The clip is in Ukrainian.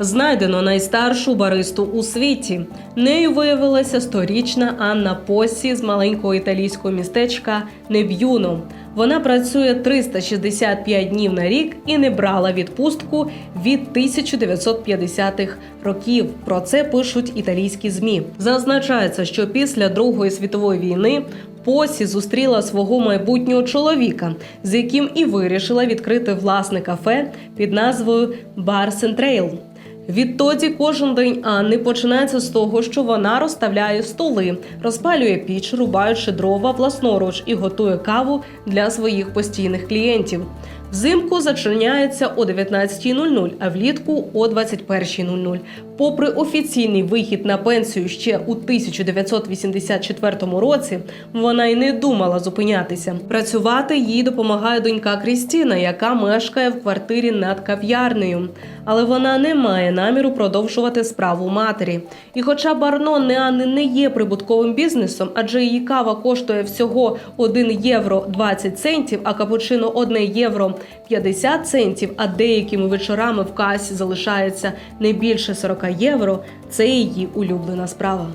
Знайдено найстаршу баристу у світі. Нею виявилася сторічна Анна Посі з маленького італійського містечка Неб'юно. Вона працює 365 днів на рік і не брала відпустку від 1950-х років. Про це пишуть італійські змі. Зазначається, що після Другої світової війни Посі зустріла свого майбутнього чоловіка, з яким і вирішила відкрити власне кафе під назвою Бар Сентрейл. Відтоді кожен день Анни починається з того, що вона розставляє столи, розпалює піч, рубаючи дрова власноруч і готує каву для своїх постійних клієнтів. Взимку зачиняється о 19.00, а влітку о 21.00. Попри офіційний вихід на пенсію ще у 1984 році, вона й не думала зупинятися. Працювати їй допомагає донька Крістіна, яка мешкає в квартирі над кав'ярнею. Але вона не має наміру продовжувати справу матері. І хоча Барно Неани не є прибутковим бізнесом, адже її кава коштує всього 1 євро 20 центів, а капучино 1 євро 50 центів, а деякими вечорами в касі залишається не більше 40 євро, це її улюблена справа.